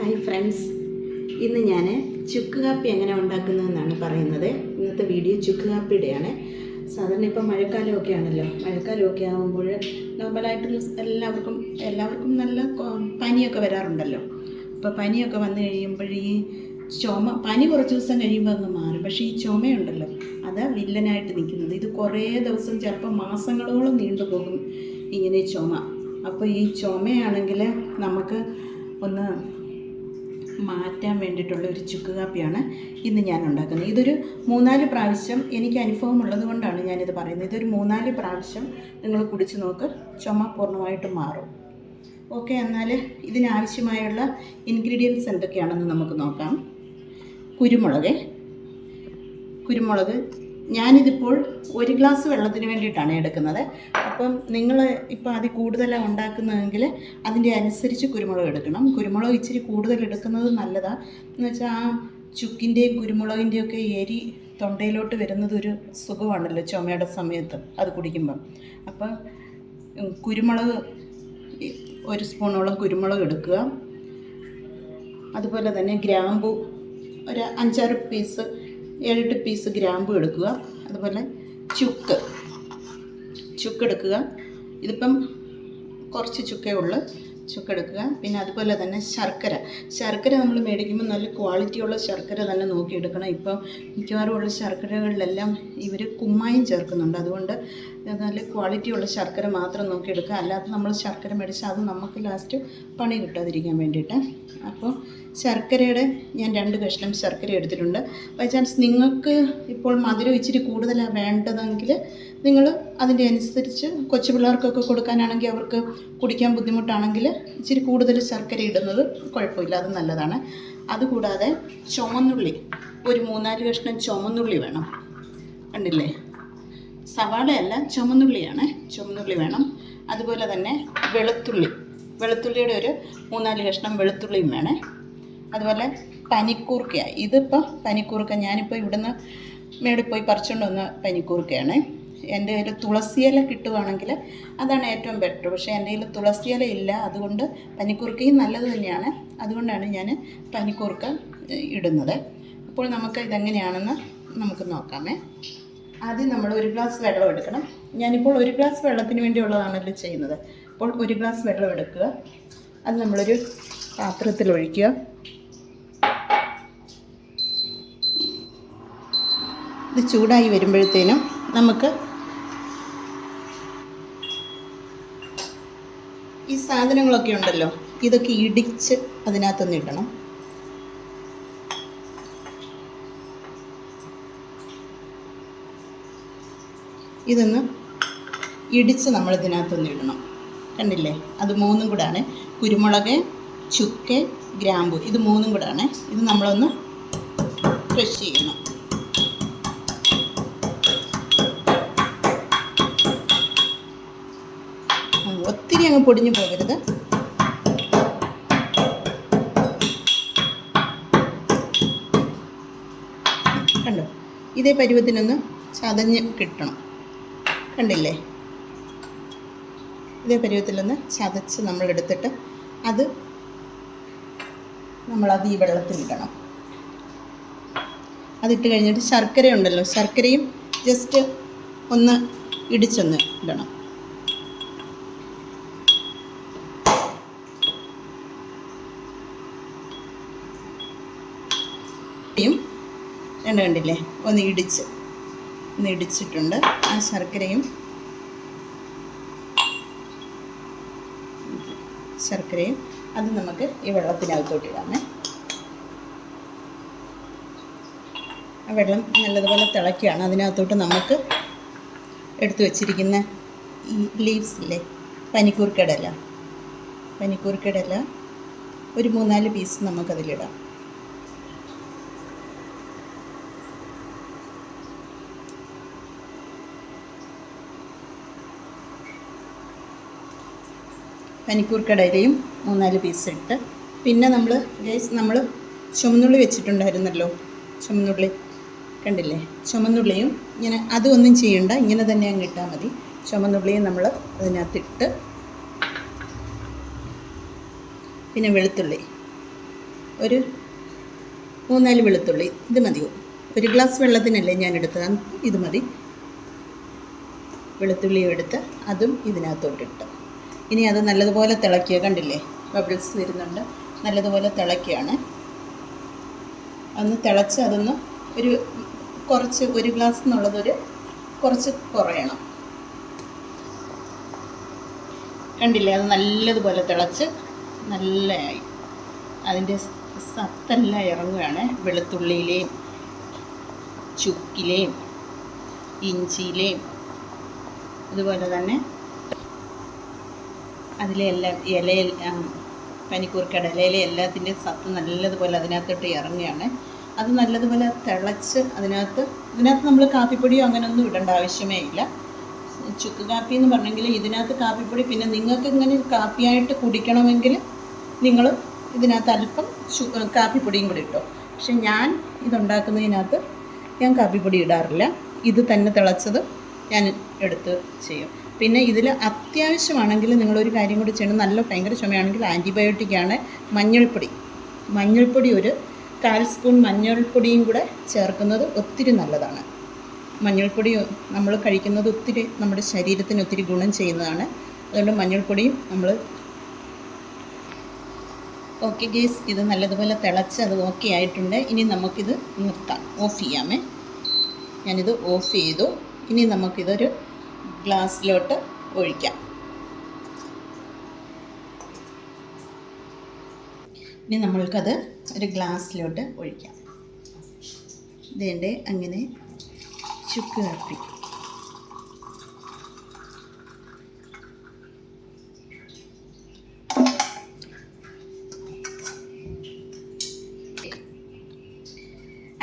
Hi friends. ഇന്ന് ഞാൻ ചുക്ക് കാപ്പി എങ്ങനെ ഉണ്ടാക്കുന്നതെന്നാണ് പറയുന്നത്. ഇന്നത്തെ വീഡിയോ ചുക്ക് കാപ്പിയുടെയാണ്. സാധാരണ ഇപ്പോൾ മഴക്കാലമൊക്കെ ആണല്ലോ. മഴക്കാലമൊക്കെ ആകുമ്പോൾ നോർമലായിട്ട് എല്ലാവർക്കും എല്ലാവർക്കും നല്ല പനിയൊക്കെ വരാറുണ്ടല്ലോ. അപ്പോൾ പനിയൊക്കെ വന്നു കഴിയുമ്പോൾ ഈ ചുമ പനി കുറച്ച് ദിവസം കഴിയുമ്പോൾ അങ്ങ് മാറും. പക്ഷേ ഈ ചുമയുണ്ടല്ലോ അത് വില്ലനായിട്ട് നിൽക്കുന്നത്. ഇത് കുറേ ദിവസം ചിലപ്പോൾ മാസങ്ങളോളം നീണ്ടുപോകും ഇങ്ങനെ ചുമ. അപ്പോൾ ഈ ചുമയാണെങ്കിൽ നമുക്ക് ഒന്ന് മാറ്റാൻ വേണ്ടിയിട്ടുള്ള ഒരു ചുക്ക് കാപ്പിയാണ് ഇന്ന് ഞാൻ ഉണ്ടാക്കുന്നത്. ഇതൊരു മൂന്നാൽ പ്രാവശ്യം എനിക്ക് അനുഭവം ഉള്ളത് കൊണ്ടാണ് ഞാനിത് പറയുന്നത്. ഇതൊരു മൂന്നാൽ പ്രാവശ്യം നിങ്ങൾ കുടിച്ച് നോക്ക് ചുമ പൂർണമായിട്ടും മാറും. ഓക്കെ എന്നാൽ ഇതിനാവശ്യമായുള്ള ഇൻഗ്രീഡിയൻസ് എന്തൊക്കെയാണെന്ന് നമുക്ക് നോക്കാം. കുരുമുളക്. കുരുമുളക് ഞാനിതിപ്പോൾ ഒരു ഗ്ലാസ് വെള്ളത്തിന് വേണ്ടിയിട്ടാണ് എടുക്കുന്നത്. അപ്പം നിങ്ങൾ ഇപ്പോൾ അതിൽ കൂടുതലാണ് ഉണ്ടാക്കുന്നതെങ്കിൽ അതിന്റെ അനുസരിച്ച് കുരുമുളക് എടുക്കണം. കുരുമുളക് ഇച്ചിരി കൂടുതൽ എടുക്കുന്നത് നല്ലതാണ് എന്ന് വെച്ചാൽ ആ ചുക്കിന്റെയും കുരുമുളകിന്റെയും ഒക്കെ എരി തൊണ്ടയിലോട്ട് വരുന്നത് ഒരു സുഖമാണല്ലോ ചുമയുടെ സമയത്ത് അത് കുടിക്കുമ്പം. അപ്പം കുരുമുളക് ഒരു സ്പൂണോളം കുരുമുളക് എടുക്കുക. അതുപോലെ തന്നെ ഗ്രാമ്പു ഒരു അഞ്ചാറ് പീസ് ഏഴെട്ട് പീസ് ഗ്രാമ്പു എടുക്കുക. അതുപോലെ ചുക്ക് ചുക്ക് എടുക്കുക ഇതിപ്പം കുറച്ച് ചുക്കേ ഉള്ളു. ചുക്ക് എടുക്കുക പിന്നെ അതുപോലെ തന്നെ ശർക്കര. ശർക്കര നമ്മൾ മേടിക്കുമ്പോൾ നല്ല ക്വാളിറ്റിയുള്ള ശർക്കര തന്നെ നോക്കിയെടുക്കണം. ഇപ്പോൾ മിക്കവാറും ഉള്ള ശർക്കരകളിലെല്ലാം ഇവർ കുമ്മായം ചേർക്കുന്നുണ്ട്. അതുകൊണ്ട് നല്ല ക്വാളിറ്റിയുള്ള ശർക്കര മാത്രം നോക്കി എടുക്കുക അല്ലാതെ നമ്മൾ ശർക്കര മേടിച്ചാൽ അത് നമുക്ക് ലാസ്റ്റ് പണി കിട്ടാതിരിക്കാൻ വേണ്ടിയിട്ട്. അപ്പോൾ ശർക്കരയുടെ ഞാൻ രണ്ട് കഷ്ണം ശർക്കര എടുത്തിട്ടുണ്ട്. ബൈ ചാൻസ് നിങ്ങൾക്ക് ഇപ്പോൾ മധുരം ഇച്ചിരി കൂടുതലാണ് വേണ്ടതെങ്കിൽ നിങ്ങൾ അതിന്റെ അനുസരിച്ച് കൊച്ചു പിള്ളേർക്കൊക്കെ കൊടുക്കാനാണെങ്കിൽ അവർക്ക് കുടിക്കാൻ ബുദ്ധിമുട്ടാണെങ്കിൽ ഇച്ചിരി കൂടുതൽ ശർക്കര ഇടുന്നത് കുഴപ്പമില്ല അത് നല്ലതാണ്. അതുകൂടാതെ ചുമന്നുള്ളി ഒരു മൂന്നാൽ കഷ്ണം ചുമന്നുള്ളി വേണം. കണ്ടില്ലേ? സവാളയല്ല ചുമന്നുള്ളിയാണ്. ചുമന്നുള്ളി വേണം. അതുപോലെ തന്നെ വെളുത്തുള്ളി. വെളുത്തുള്ളിയുടെ ഒരു മൂന്നാൽ കഷ്ണം വെളുത്തുള്ളിയും വേണേ. അതുപോലെ പനിക്കൂർക്ക ഇതിപ്പോൾ പനിക്കൂർക്ക ഞാനിപ്പോൾ ഇവിടുന്ന് മേടി പോയി പറിച്ചുകൊണ്ട് വന്ന പനിക്കൂർക്കയാണ്. എന്റെ കയ്യിൽ തുളസിയില കിട്ടുകയാണെങ്കിൽ അതാണ് ഏറ്റവും ബെറ്റർ. പക്ഷേ എന്റെ കയ്യിൽ തുളസിയില ഇല്ല. അതുകൊണ്ട് പനിക്കൂർക്കയും നല്ലത് തന്നെയാണ്. അതുകൊണ്ടാണ് ഞാൻ പനിക്കൂർക്ക ഇടുന്നത്. അപ്പോൾ നമുക്ക് ഇതെങ്ങനെയാണെന്ന് നമുക്ക് നോക്കാമേ. ആദ്യം നമ്മൾ ഒരു ഗ്ലാസ് വെള്ളം എടുക്കണം. ഞാനിപ്പോൾ ഒരു ഗ്ലാസ് വെള്ളത്തിന് വേണ്ടിയുള്ളതാണല്ലോ ചെയ്യുന്നത്. അപ്പോൾ ഒരു ഗ്ലാസ് വെള്ളം എടുക്കുക. അത് നമ്മളൊരു പാത്രത്തിൽ ഒഴിക്കുക. ഇത് ചൂടായി വരുമ്പോഴത്തേനും നമുക്ക് ഈ സാധനങ്ങളൊക്കെ ഉണ്ടല്ലോ ഇതൊക്കെ ഇടിച്ച് അതിനകത്തൊന്ന് ഇടണം. ഇതൊന്ന് ഇടിച്ച് നമ്മൾ ഇതിനകത്തൊന്ന് ഇടണം. കണ്ടില്ലേ? അത് മൂന്നും കൂടാണ്. കുരുമുളക് ചുക്ക് ഗ്രാമ്പു. ഇത് മൂന്നും കൂടാണ്. ഇത് നമ്മളൊന്ന് ക്രഷ് ചെയ്യണം. ഒത്തിരി അങ്ങ് പൊടിഞ്ഞു പോകരുത്. കണ്ടോ? ഇതേ പരുവത്തിനൊന്ന് ചതഞ്ഞ് കിട്ടണം. കണ്ടില്ലേ? ഇതേ പരുവത്തിലൊന്ന് ചതച്ച് നമ്മൾ എടുത്തിട്ട് അത് നമ്മളത് ഈ വെള്ളത്തിലിടണം അതിട്ട് കഴിഞ്ഞിട്ട് ശർക്കര ഉണ്ടല്ലോ ശർക്കരയും ജസ്റ്റ് ഒന്ന് ഇടിച്ചൊന്ന് ഇടണം. രണ്ട് കണ്ടില്ലേ? ഒന്ന് ഇടിച്ച്. ഇടിച്ചിട്ടുണ്ട് ആ ശർക്കരയും ശർക്കരയും അത് നമുക്ക് ഈ വെള്ളത്തിനകത്തോട്ട് ആ വെള്ളം നല്ലതുപോലെ തിളയ്ക്കുകയാണ്. അതിനകത്തോട്ട് നമുക്ക് എടുത്തു വച്ചിരിക്കുന്ന ഈ ലീവ്സ് ഇല്ലേ പനിക്കൂർക്കടല. പനിക്കൂർക്കടല ഒരു മൂന്നാൽ പീസ് നമുക്കതിലിടാം. പനിക്കൂർക്കടയിലയും മൂന്നാൽ പീസ് ഇട്ട്. പിന്നെ നമ്മൾ ഗൈസ് നമ്മൾ ചുമന്നുള്ളി വെച്ചിട്ടുണ്ടായിരുന്നല്ലോ. ചുമന്നുള്ളി കണ്ടില്ലേ? ചുമന്നുള്ളിയും ഇങ്ങനെ അതൊന്നും ചെയ്യണ്ട. ഇങ്ങനെ തന്നെ അങ്ങ് ഇട്ടാൽ മതി. ചുമന്നുള്ളിയും നമ്മൾ അതിനകത്തിട്ട് പിന്നെ വെളുത്തുള്ളി. ഒരു മൂന്നാൽ വെളുത്തുള്ളി. ഇത് മതിയോ? ഒരു ഗ്ലാസ് വെള്ളത്തിനല്ലേ ഞാൻ എടുത്തത്? ഇത് മതി. വെളുത്തുള്ളിയും എടുത്ത് അതും ഇതിനകത്തോട്ടിട്ട്. ഇനി അത് നല്ലതുപോലെ തിളക്കുക കണ്ടില്ലേ? ബബിൾസ് വരുന്നുണ്ട്. നല്ലതുപോലെ തിളക്കുകയാണ് അന്ന് തിളച്ച് അതൊന്ന് ഒരു കുറച്ച് ഒരു ഗ്ലാസ് എന്നുള്ളതൊരു കുറച്ച് കുറയണം. കണ്ടില്ലേ? അത് നല്ലതുപോലെ തിളച്ച് നല്ലതായി. അതിന്റെ സത്തെല്ലാം ഇറങ്ങുകയാണ്. വെളുത്തുള്ളിയിലെയും ചുക്കിലെയും ഇഞ്ചിയിലെയും അതുപോലെ തന്നെ അതിലെ എല്ലാം ഇലയിൽ പനിക്കൂർക്കയുടെ ഇലയിലെ എല്ലാത്തിന്റെയും സത്ത് നല്ലതുപോലെ അതിനകത്തോട്ട് ഇറങ്ങുകയാണ്. അത് നല്ലതുപോലെ തിളച്ച് അതിനകത്ത് ഇതിനകത്ത് നമ്മൾ കാപ്പിപ്പൊടിയോ അങ്ങനെയൊന്നും ഇടേണ്ട ആവശ്യമേ ഇല്ല. ചുക്ക് കാപ്പി എന്ന് പറഞ്ഞെങ്കിൽ ഇതിനകത്ത് കാപ്പിപ്പൊടി പിന്നെ നിങ്ങൾക്ക് ഇങ്ങനെ കാപ്പിയായിട്ട് കുടിക്കണമെങ്കിൽ നിങ്ങൾ ഇതിനകത്ത് അല്പം കാപ്പിപ്പൊടിയും കൂടി ഇട്ടോ. പക്ഷെ ഞാൻ ഇതുണ്ടാക്കുന്നതിനകത്ത് ഞാൻ കാപ്പിപ്പൊടി ഇടാറില്ല. ഇത് തന്നെ തിളച്ചത് ഞാൻ എടുത്ത് ചെയ്യും. പിന്നെ ഇതിൽ അത്യാവശ്യമാണെങ്കിൽ നിങ്ങളൊരു കാര്യം കൂടി ചെയ്യണം. നല്ല ഭയങ്കര ചുമയാണെങ്കിൽ ആന്റിബയോട്ടിക്കാണ് മഞ്ഞൾപ്പൊടി. മഞ്ഞൾപ്പൊടി ഒരു കാൽ സ്പൂൺ മഞ്ഞൾപ്പൊടിയും കൂടെ ചേർക്കുന്നത് ഒത്തിരി നല്ലതാണ്. മഞ്ഞൾപ്പൊടി നമ്മൾ കഴിക്കുന്നത് ഒത്തിരി നമ്മുടെ ശരീരത്തിന് ഒത്തിരി ഗുണം ചെയ്യുന്നതാണ്. അതുകൊണ്ട് മഞ്ഞൾപ്പൊടിയും നമ്മൾ ഓക്കെ ഗേസ് ഇത് നല്ലതുപോലെ തിളച്ച് അത് ഓക്കെ ആയിട്ടുണ്ട്. ഇനി നമുക്കിത് നിർത്താം. ഓഫ് ചെയ്യാമേ. ഞാനിത് ഓഫ് ചെയ്തു. ഇനി നമുക്കിതൊരു ഗ്ലാസ്സിലോട്ട് ഒഴിക്കാം. ഇനി നമ്മൾക്കത് ഒരു ഗ്ലാസ്സിലോട്ട് ഒഴിക്കാം. ഇതേണ്ടേ അങ്ങനെ ചുക്ക് കാപ്പി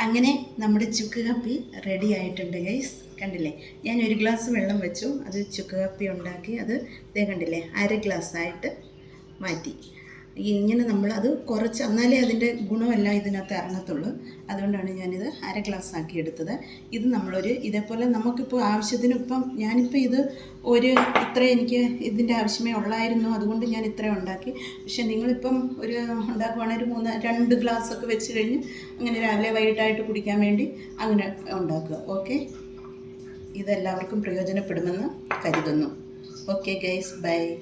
അങ്ങനെ നമ്മുടെ ചുക്ക് കാപ്പി റെഡി ആയിട്ടുണ്ട് ഗൈസ് കണ്ടില്ലേ? ഞാൻ ഒരു ഗ്ലാസ് വെള്ളം വെച്ചു. അത് ചുക്ക് കാപ്പി ഉണ്ടാക്കി അത് ഇതേ കണ്ടില്ലേ? അര ഗ്ലാസ് ആയിട്ട് മാറ്റി. ഇങ്ങനെ നമ്മൾ അത് കുറച്ച് എന്നാലേ അതിന്റെ ഗുണമെല്ലാം ഇതിനകത്ത് ഇറങ്ങത്തുള്ളൂ അതുകൊണ്ടാണ് ഞാനിത് അര ഗ്ലാസ് ആക്കി എടുത്തത്. ഇത് നമ്മളൊരു ഇതേപോലെ നമുക്കിപ്പോൾ ആവശ്യത്തിന് ഇപ്പം ഞാനിപ്പോൾ ഇത് ഒരു ഇത്ര എനിക്ക് ഇതിന്റെ ആവശ്യമേ ഉള്ളായിരുന്നു. അതുകൊണ്ട് ഞാൻ ഇത്രയും ഉണ്ടാക്കി. പക്ഷേ നിങ്ങളിപ്പം ഒരു ഉണ്ടാക്കുവാണെങ്കിൽ ഒരു മൂന്ന് രണ്ട് ഗ്ലാസ് ഒക്കെ വെച്ച് കഴിഞ്ഞ് അങ്ങനെ രാവിലെ വൈകിട്ടായിട്ട് കുടിക്കാൻ വേണ്ടി അങ്ങനെ ഉണ്ടാക്കുക. ഓക്കെ? ഇതെല്ലാവർക്കും പ്രയോജനപ്പെടുമെന്ന് കരുതുന്നു. Okay guys bye.